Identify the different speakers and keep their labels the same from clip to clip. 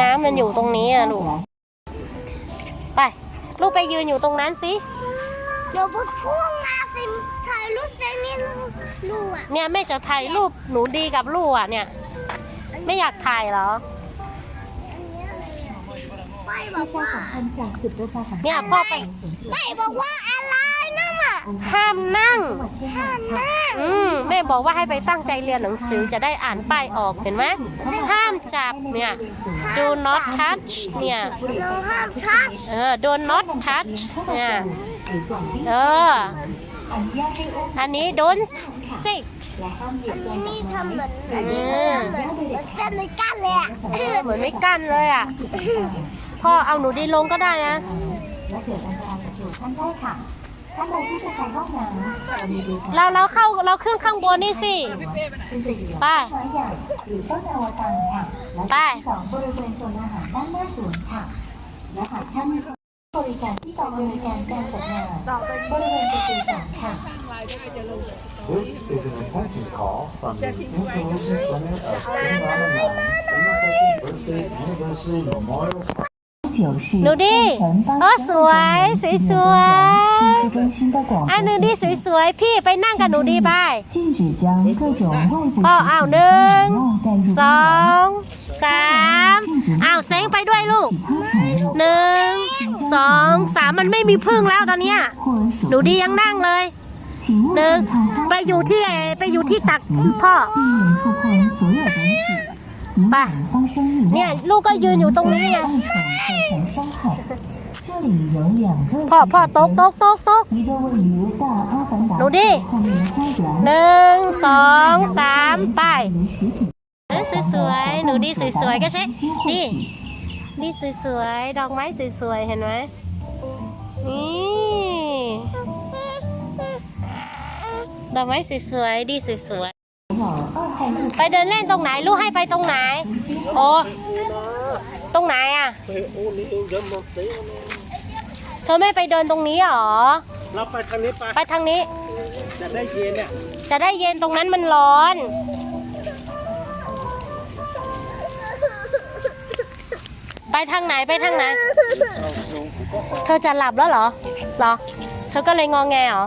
Speaker 1: น้ำมันอยู่ตรงนี้อะลูก ไป ลูกไปยืนอยู่ตรงนั้นสิ
Speaker 2: เดี๋ยวพวกพวกมาสิถ่ายรูปเซนี่ลูกอะ
Speaker 1: เนี่ยแม่จะถ่ายรูปหนูดีกับลูกอะเนี่ย ไม่อยากถ่ายเหรอ
Speaker 2: ไปบอกว่า
Speaker 1: เนี่ยพ่อไป
Speaker 2: ไปบอกว่าอะไรนั่นอะ
Speaker 1: ห้ามนั่ง
Speaker 2: ห้ามนั่ง
Speaker 1: อืมแม่บอกว่าให้ไปตั้งใจเรียนหนังสือจะได้อ่านป้ายออกเห็นไหมห้ามจับเนี่ย do not touch เนี่ย
Speaker 2: เราห้ามชัก
Speaker 1: เออ do not touch เนี่ยเอออันนี้ don't sit
Speaker 2: อันนี้ทำเหมือนอันนี้ทำเหมือนเหมือนเส้นไม่กั้นเลยอะ
Speaker 1: เออเหมือนไม่กั้นเลยอะ พ่อเอาหนูดีลงก็ได้นะ
Speaker 3: และเกิดอันตรายกับตัวท่านได้ค่ะท่านใดที่จะใช้ห้องน้ำจะมีดีค่ะ
Speaker 1: เราเราเข้าเราขึ้นข้างบนนี่สิ
Speaker 3: จึงจะอยู่
Speaker 1: ไป
Speaker 3: ไม้ใหญ่หรือต้นอวตารค่ะ และ
Speaker 1: ไป
Speaker 3: ที่สองบริเวณโซนอาหารด้านหน้าสวนค่ะ และหากท่านบริการที่กอบริการการจัดงานบริเวณประตูสามค่ะ
Speaker 4: This is an attention call from the Information Center of King Rama 82nd Birthday Anniversary Memorial Park.
Speaker 1: หนูดิอ๋อสวย สวยสวยอันหนูดิสวยสวยพี่ไปนั่งกับหนูดีไปอ๋อเอาหนึ่งสองสามอ้าวเซ้งไปด้วยลูกหนึ่งสองสามมันไม่มีพึ่งแล้วตอนเนี้ยหนูดียังนั่งเลยหนึ่งไปอยู่ที่ไปอยู่ที่ตักพ่อ
Speaker 3: ป่ะ
Speaker 1: เนี่ย ลูกก็ยืนอยู่ตรงนี้ไงพ่อพ่อตกตกตกตกดู
Speaker 3: ดิ
Speaker 1: หนึ่งสองสามไปสวยๆหนูดีสวยสวยก็ใช่นี่นี่สวยสวยดอกไม้สวยสวยเห็นไหมนี่ดอกไม้สวยสวยดีสวย
Speaker 3: สว
Speaker 1: ย ไปเดินเล่นตรงไหน ลูกให้ไปตรงไหน โอ้ตรงไหนอะ เธอไม่ไปเดินตรงนี้หรอ
Speaker 5: เราไปทางนี้ไป
Speaker 1: ไปทางนี้
Speaker 5: จะได้เย็นเนี่ย
Speaker 1: จะได้เย็นตรงนั้นมันร้อนไปทางไหนไปทางไหน เธอจะหลับแล้วเหรอ เหรอ เธอก็เลยงอแงเหรอ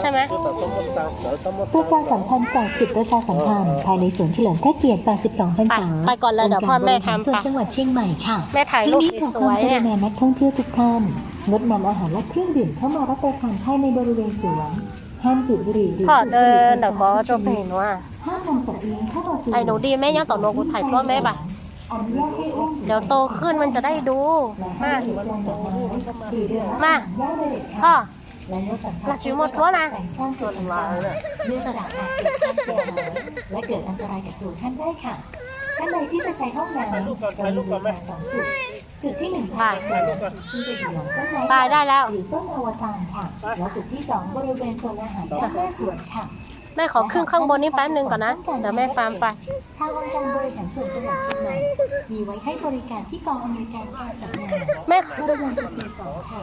Speaker 1: ใช่ไหม
Speaker 5: ก็ต้องสมมติสร้างเสือสมมติ
Speaker 3: เพื่อการสัมพันธ์จากจุดประชาสัมพันธ์ภายในสวนเฉลิมพระเกียรติ 82พรรษา
Speaker 1: ไปไปก่อนเลยเดี๋ยวพ่อแม่ทำ
Speaker 3: ส่วน
Speaker 1: ไป
Speaker 3: จังหวัดเชียงใหม่ค่ะ
Speaker 1: แม่ถ่ายรูปสวยๆเนี่ย
Speaker 3: แม่นักท่องเที่ยวทุกท่านงดนำอาหารและเครื่องดื่มเข้ามารับประทานภายในบริเวณสวนห้ามสูบบุหรี่หรือ
Speaker 1: พ่อเดินเดี๋ยวก็จะไปเห็นว่า
Speaker 3: ห้ามนำสัตว์เลี้ยงเข้ามาสู่
Speaker 1: ไอ้หนูดีแม่ยังต่อโนกูถ่ายพ่อแม่ไป
Speaker 3: อนุญาตให้อุ้ม
Speaker 1: เดี๋ยวโตขึ้นมันจะได้ดู มา
Speaker 3: ถือว่าลง ดอกไม้หรือเดิน
Speaker 1: มา
Speaker 3: ย่าเด็ดค่ะ
Speaker 1: พ่อ
Speaker 3: และงดสัมผั
Speaker 1: เรา
Speaker 3: ส
Speaker 1: ชิวหมดทั่วนะ
Speaker 3: แต่งช่างตัวทำลายเนื่องจากอาจเกิดการเสียหายและเกิดอันตรายกับตัวท่านได้ค่ะท่านใดที่จะใช้ห้องน้ำเรามีบริการสองจุด จุดที่หนึ่งภายในสวนซึ่งจะอยู่หลังต้นไม้
Speaker 1: ไปได้แล้ว
Speaker 3: หรือต้นอวตารค่ะและจุดที่สองบริเวณโซนอาหารด้านหน้าสวนค่ะ
Speaker 1: แม่ขอขึ้นข้างบนนี้แป๊บนึงก่อนนะ เดี๋ยวแม่ตามไป
Speaker 3: ทางองค์การบริหารส่วนจังหวัดเชียงใหม่มีไว้ให้บริการที่กองอำนวยการการจัดงาน
Speaker 1: แม่
Speaker 3: บริเวณจุดที่สองค่ะ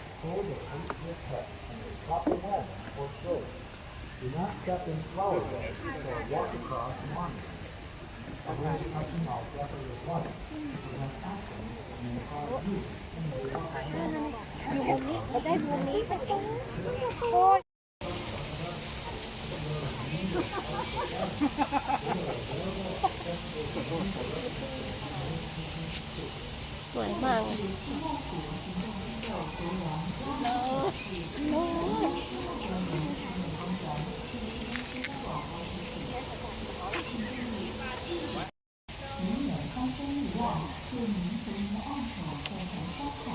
Speaker 4: hold your top of
Speaker 1: head or
Speaker 4: shoulder. Do not step in flower beds or walk across monuments. Avoid touching all property at once. Prevent accidents and you 这里是青梦
Speaker 1: 湖行动机构河南商丘市金城区
Speaker 3: 十六中进行请注意避免为您和您的共同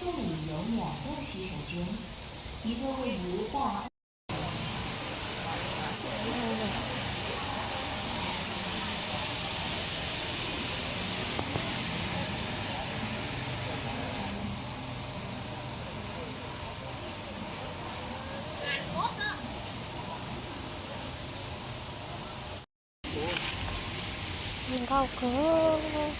Speaker 3: 这里有两个洗手间一个位于大
Speaker 1: นก็เกิน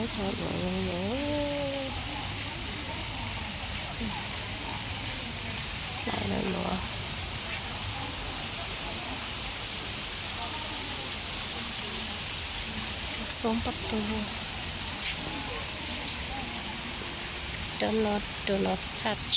Speaker 1: ใช้ทอดหน่อยยังไงใส่เลยหรอส้มประตู do not do not touch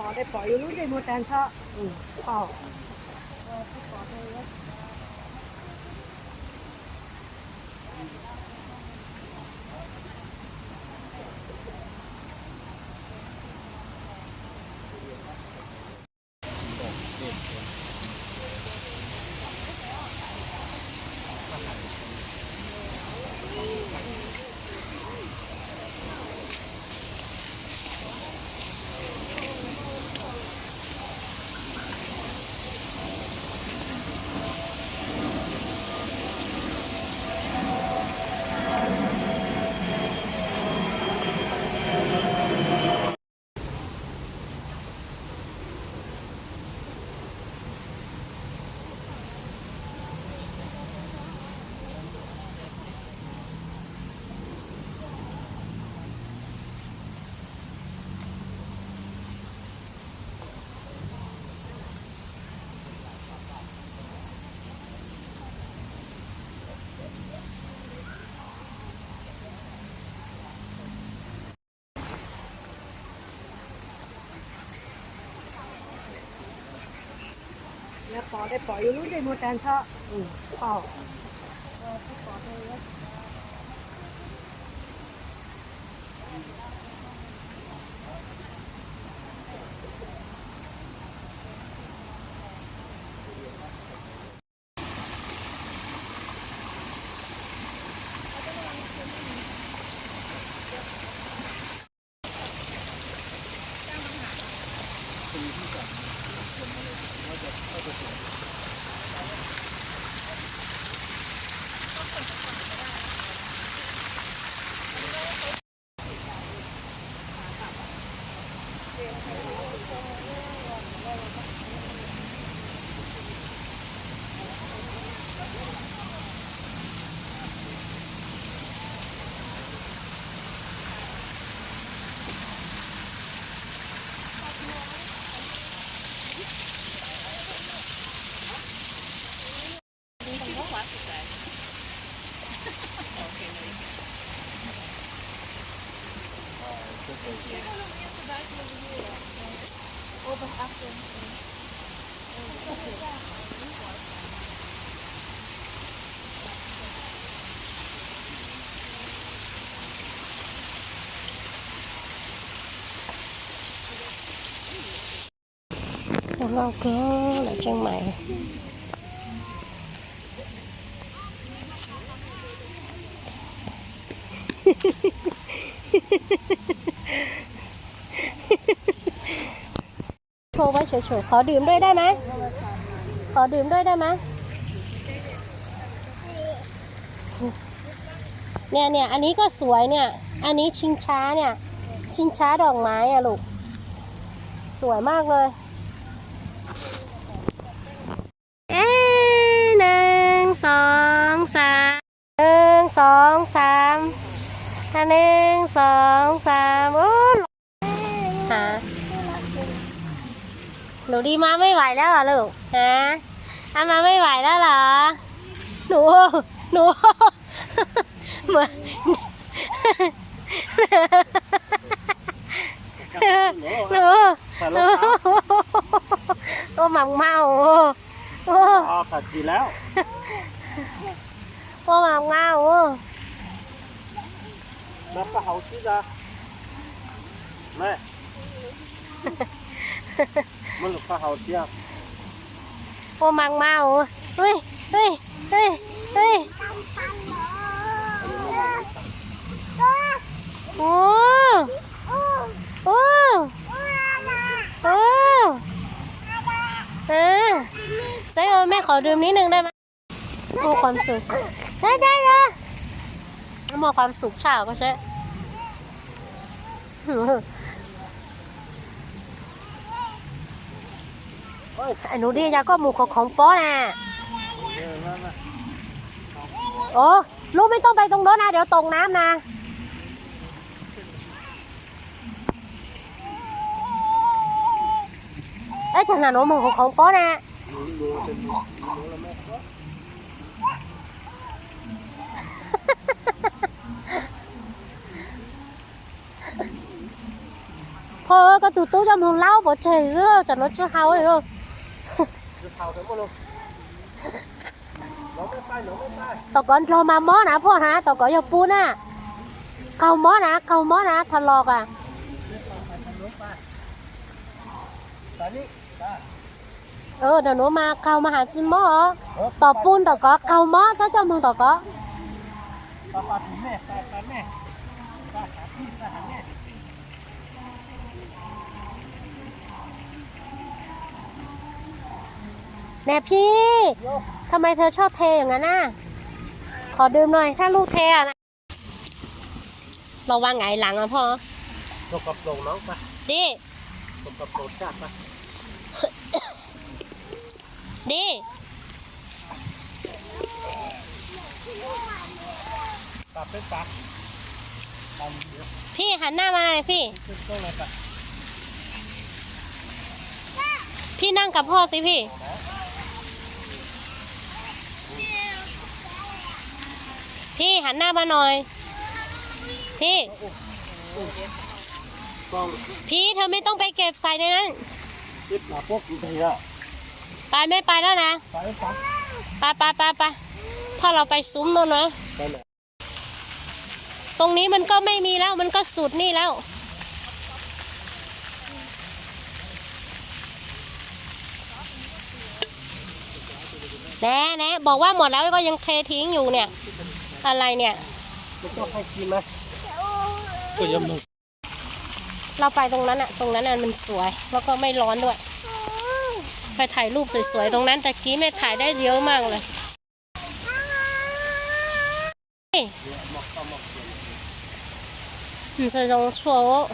Speaker 1: เราเช้าจังเลย
Speaker 6: แล้วปอได้ปล่อยอยู่รู้ใจโมแตนชอบอืมปอแล้วปอได้ปล่อย อยู่รู้ใจโมแตนชอบอืมเปล่า
Speaker 1: แล้วเราก็来เชียงใหม่โชว์ไว้เฉยๆ ขอดื่มด้วยได้ไหม ขอดื่มด้วยได้ไหมเนี่ยเนี่ยอันนี้ก็สวยเนี่ย อันนี้ชิงช้าเนี่ย ชิงช้าดอกไม้อะลูก สวยมากเลย เอ๊ะหนึ่งสองสามหนึ่งสองสามอะหนึ่งสองสามโอ้หาหนู ดีมาไม่ไหวแล้วเหรอลูกฮะอามาไม่ไหวแล้วเหรอ หนู หนูเหมือนหนูหนูโอ้หมังเมาโอ้โอ้
Speaker 5: อ๋อสัตว์กินแล้ว
Speaker 1: โอ้หมังเมาโอ้
Speaker 5: นับปลาเขาที่จะแม่ มันหลุดปลาเขาเทียว
Speaker 1: โอ้มังเมาเฮ้ยเฮ้ยเฮ้ยเฮ้ยโอ้โอ้โอ้เออเซ่แม่ขอดื่มนิดนึงได้ไหมโอ้ความสุข ได้ได้เลยมอความสุขเช้าก็ใช่ ไอ้ หนูดียาก็หมูของของป้อน่ะโอ้ลูกไม่ต้องไปตรงโน้นนะ เดี๋ยวตกน้ำนะเอ้ยขนาดหนูหมูของของป้อน่ะพอก็ตู่ตู้จะมึงเล่าบ่เฉยเรื่องจะรถชื่อเขาเลย
Speaker 5: จะเผา
Speaker 1: ตอก่อนเรามาหม้อนะพ่อนะตอก่อนอย่าปูน่ะเกาหม้อนะเกาหม้อนะทะลอกอะ
Speaker 5: ตอนนี้
Speaker 1: เออเดี๋ยวหนูมาเกามาหาจินหม้อต่อปูนต่อก็เกาหม้อซะเจ้ามึงต่อก็
Speaker 5: ปลาปลาถึงแม่ปลาปลาแม่ปลาหาพี่ปลาหาแแน่
Speaker 1: พี่ทำไมเธอชอบเทอย่างนั้นน่ะ ขอดื่มหน่อย ถ้าลูกเทอะนะระวังไงหลังอะพ่อ
Speaker 5: ตกกับโปรงน้องไป
Speaker 1: ดิ
Speaker 5: ตกกับโปรงจัดไป
Speaker 1: ดิ
Speaker 5: ปลาเป็นปลาปลาเยอะ
Speaker 1: พี่หันหน้ามาหน่อยพี่
Speaker 5: ขึ้นต้นเลยปะ
Speaker 1: พี่นั่งกับพ่อสิพี่พี่หัน หน้ามาหน่อยพี่
Speaker 5: ต้อง
Speaker 1: พี่เธอไม่ต้องไปเก็บใส่ในนั้น
Speaker 5: คิดมาพวกกี่ทีอะ
Speaker 1: ไปไม่ไปแล้วนะ
Speaker 5: ไปไป
Speaker 1: ไปไปไปไปถ้าเราไปซุ้มโน่นนะ
Speaker 5: ไปไหน
Speaker 1: ตรงนี้มันก็ไม่มีแล้วมันก็สุดนี่แล้ว แน่แน่บอกว่าหมดแล้วก็ยังเททิ้งอยู่เนี่ย อะไรเนี่ย
Speaker 5: ให้กินไหมกยำหนุ
Speaker 1: เราไปตรงนั้นอะตรงนั้นอะมันสวย แล้วก็ไม่ร้อนด้วย ไปถ่ายรูปสวยๆ ตรงนั้นตะกี้แม่ถ่ายได้เยอะมากเลยมันจะลงโชว์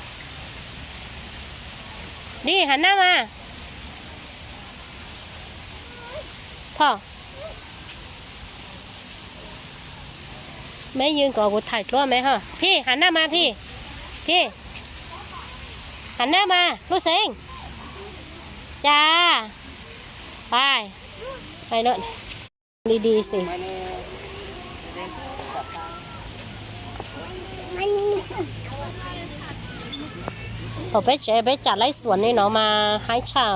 Speaker 1: ดิหันหน้ามาพ่อ ไม่ยืนก่อกูถ่ายตัวไหมฮะพี่หันหน้ามาพี่ พี่ หันหน้ามาลูกเสงจ้าไปไปนอะดีๆสิต่อไปเจ๊ไปจัดไร่สวนนี่เนาะมาให้ชาว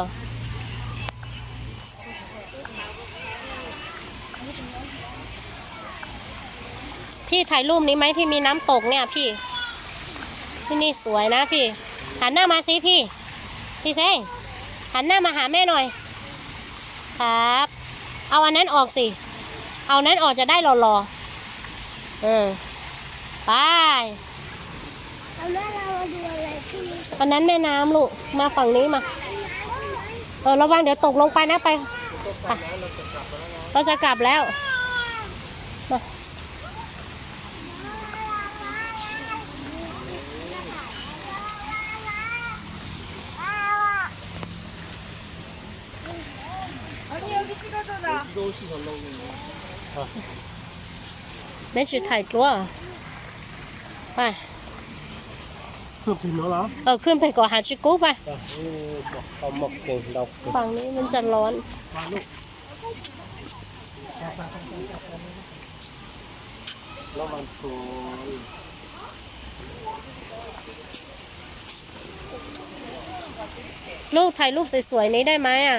Speaker 1: พี่ถ่ายรูปนี้ไหมที่มีน้ำตกเนี่ยพี่ ที่นี่สวยนะพี่ หันหน้ามาสิพี่ พี่เซ้หันหน้ามาหาแม่หน่อย ครับ เอาอันนั้นออกสิ เอานั้นออกจะได้หล่อๆเออไป
Speaker 2: เอาแล้วเรามาดูอะไรที่นี่
Speaker 1: อันนั้นแม่น้ำลูก มาฝั่งนี้มา เออระวังเดี๋ยวตกลงไปนะไป เราจะกลับแล้วมา ไม่ใช่ถ่ายตัวไป
Speaker 5: คือพิมพ์แล้วเหรอ
Speaker 1: เออขึ้นไปก่อนหาชิกุไป
Speaker 5: อะนี่บอกเอาหมกเก่งเราเก่ง
Speaker 1: ฝั่งนี้มันจะร้อน
Speaker 5: มาลูกแล้วมันสวย
Speaker 1: ลูกถ่ายรูปสวยๆนี้ได้ไหมอะ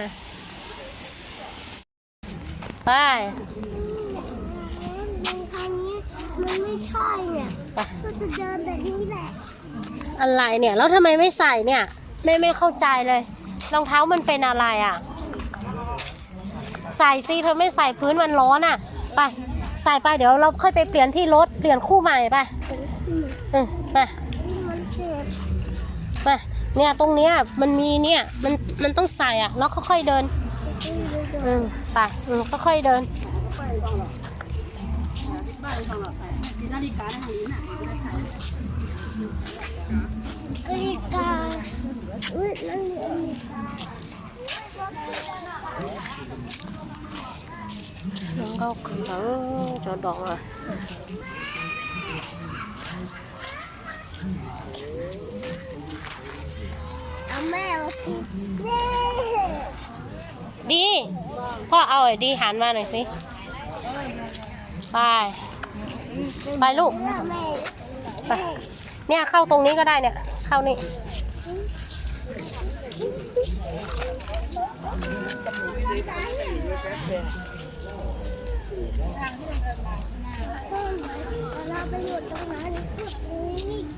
Speaker 1: ไป
Speaker 2: มันทางนี้ มันไม่ใช่เนี่ยก็จะเดินแบบนี้แหละ
Speaker 1: อะไรเนี่ยแล้วทำไมไม่ใส่เนี่ยไม่ไม่เข้าใจเลยรองเท้ามันเป็นอะไรอะ ใส่สิเธอไม่ใส่พื้นมันร้อนอะ ไปใส่ไปเดี๋ยวเราค่อยไปเปลี่ยนที่รถเปลี่ยนคู่ใหม่ไปเออมา
Speaker 2: มันเจ็บ
Speaker 1: มาเนี่ยตรงเนี้ยมันมีเนี่ยมันมันต้องใส่อะแล้วค่อยๆเดิน อืมไปอืมค่อยๆเดิน
Speaker 2: กรีกาอุ้ยนั่นนี่
Speaker 1: nó có cửa cho đoạn rồi
Speaker 2: เอาแม่มาสิแม่
Speaker 1: đi พ่อเอาไอ้ดีหันมาหน่อยสิ ไป ไปลูก ไป เนี่ยเข้าตรงนี้ก็ได้เนี่ย เข้านี่
Speaker 2: เราไปอยู่ตรงนั้น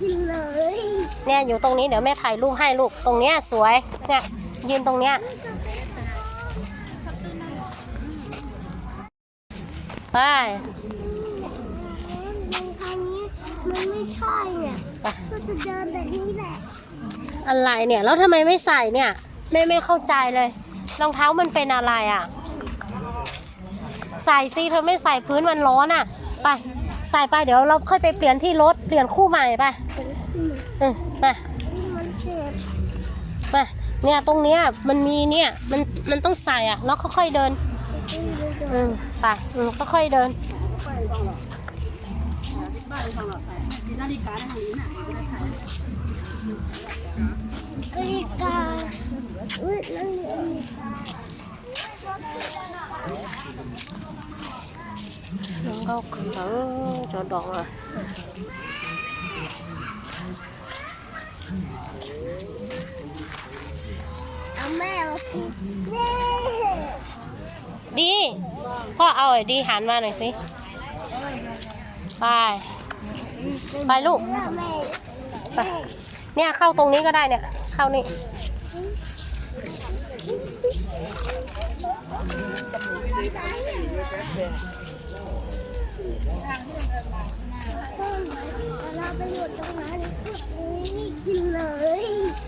Speaker 2: กินเลย
Speaker 1: เนี่ยอยู่ตรงนี้เดี๋ยวแม่ถ่ายรูปให้ลูก ตรงเนี้ยสวย เนี่ยยืนตรงเนี้ยไป
Speaker 2: มันไม่ใช่เนี่ย
Speaker 1: ไป
Speaker 2: ก็จะเดินแบบนี้แหละ
Speaker 1: อะไรเนี่ย แล้วทำไมไม่ใส่เนี่ย ไม่ไม่เข้าใจเลย รองเท้ามันเป็นอะไรอะ ใส่สิเธอไม่ใส่พื้นมันร้อนอะ ไป ใส่ไปเดี๋ยวเราค่อยไปเปลี่ยนที่รถ เปลี่ยนคู่ใหม่ไปเออมา
Speaker 2: มันเจ็บ
Speaker 1: มาเนี่ยตรงเนี้ยมันมีเนี่ยมันมันต้องใส่อะ แล้วค่อยๆเดิน อืมไปอืมค่อยๆเดิน
Speaker 2: กรีกาอุ้ยนั่นนี่
Speaker 1: nó có cửa cho đoạn rồi
Speaker 2: เอาแม่มาสิ
Speaker 1: ดีพ่อเอาไอ้ดีหันมาหน่อยสิไป ไปลูกไปเนี่ยเข้าตรงนี้ก็ได้เนี่ย เข้านี่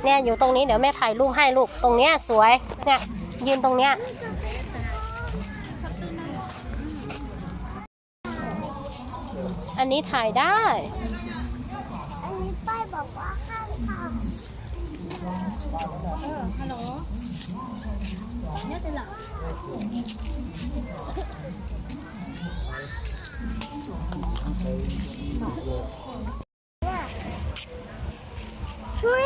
Speaker 2: เนี่ย
Speaker 1: อยู่ตรงนี้เดี๋ยวแม่ถ่ายรูปให้ลูกตรงเนี้ยสวยเนี่ยยืนตรงเนี้ย นนี้ถ่ายได้
Speaker 2: อันนี้ป้ายบอกว่าห้ามทำช่วย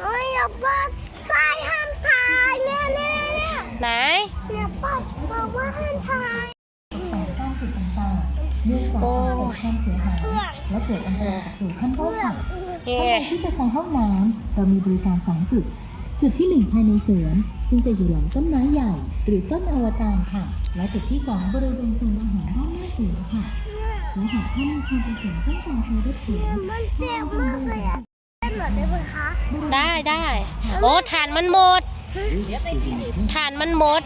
Speaker 2: เอ้ยอย่าป้าป้ายห้ามถ่ายแน่แน่
Speaker 1: ไหน
Speaker 2: เนี่ยป้ายบอกว่าห้ามถ่าย
Speaker 3: แต่ข้างจุดต่างๆเนื่องจากเกิด ความเสียหายและเกิดอันตรายกับตัวท่านได้ค่ะ
Speaker 1: เย่
Speaker 3: ท่านใดที่จะใช้ห้องน้ำเรามีบริการสองจุด จุดที่หนึ่งภายในสวนซึ่งจะอยู่หลังต้นไม้ใหญ่ หรือต้นอวตารค่ะ และจุดที่สองบริเวณโซนอาหารด้านหน้าสวนค่ะและหากท่านมีความประสงค์ต้องการใช้รถเข็น
Speaker 2: มันเจ็บมากเลยอะได้หมดได้ไหมคะ
Speaker 1: ได้ได้โอ้ฐานมันหมดฐานมันหมด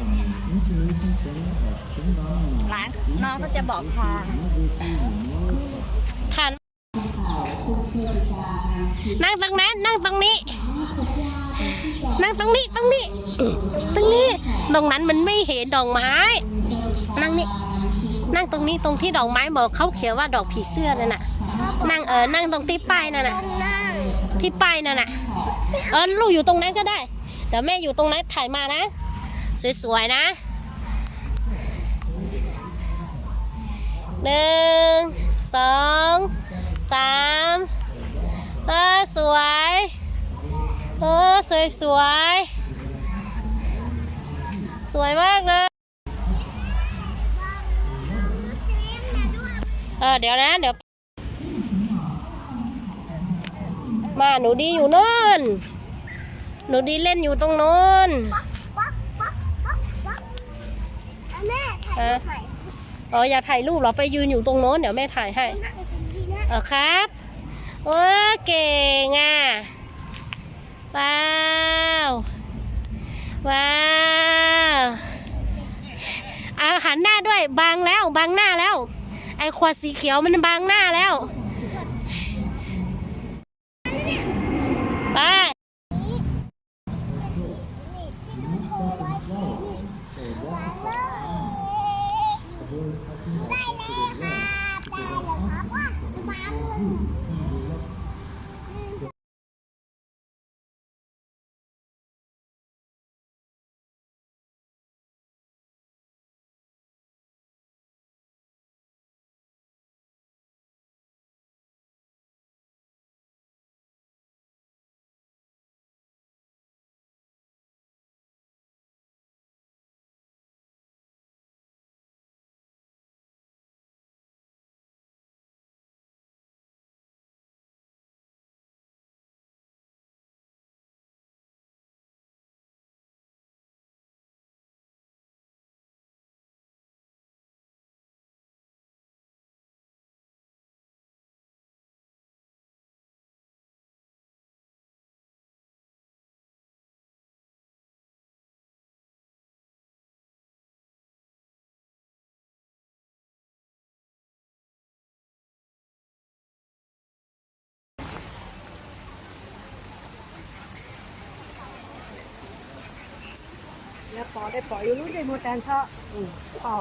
Speaker 6: ร้านน้องก็จะบอกทาง
Speaker 1: ฐาน นั่งตรงนั้น นั่งตรงนี้ นั่งตรงนี้ ตรงนี้ ตรงนี้ ตรงนั้นมันไม่เห็นดอกไม้ นั่งนี่ นั่งตรงนี้ตรงที่ดอกไม้บอกเขาเขียนว่าดอกผีเสื้อนั่นน่ะ นั่งเออ นั่งตรงที่ป้ายนั่นน่ะ ที่ป้ายนั่นน่ะ เออลูกอยู่ตรงนั้นก็ได้ เดี๋ยวแม่อยู่ตรงนั้นถ่ายมานะ สวยๆนะหนึ่งสองสามเออสวยเออ สวย สวยมากเลยเออเดี๋ยวนะเดี๋ยว มาหนูดีอยู่โน่น หนูดีเล่นอยู่ตรงโน้น
Speaker 2: ปั๊บปั๊บปั๊บปั๊บอะแม่ถ่ายรูปหน่อย
Speaker 1: อ๋ออยากถ่ายรูปเหรอไปยืนอยู่ตรงโน้นเดี๋ยวแม่ถ่ายให้ เออครับ โอ้เก่งอะ ว้าว ว้าวเอาหันหน้าด้วยบางแล้วบางหน้าแล้ว ไอ้ขวดสีเขียวมันบางหน้าแล้ว
Speaker 6: แล้วปอได้ปออยู่รู้ใจโมแตนชอบอืมปอ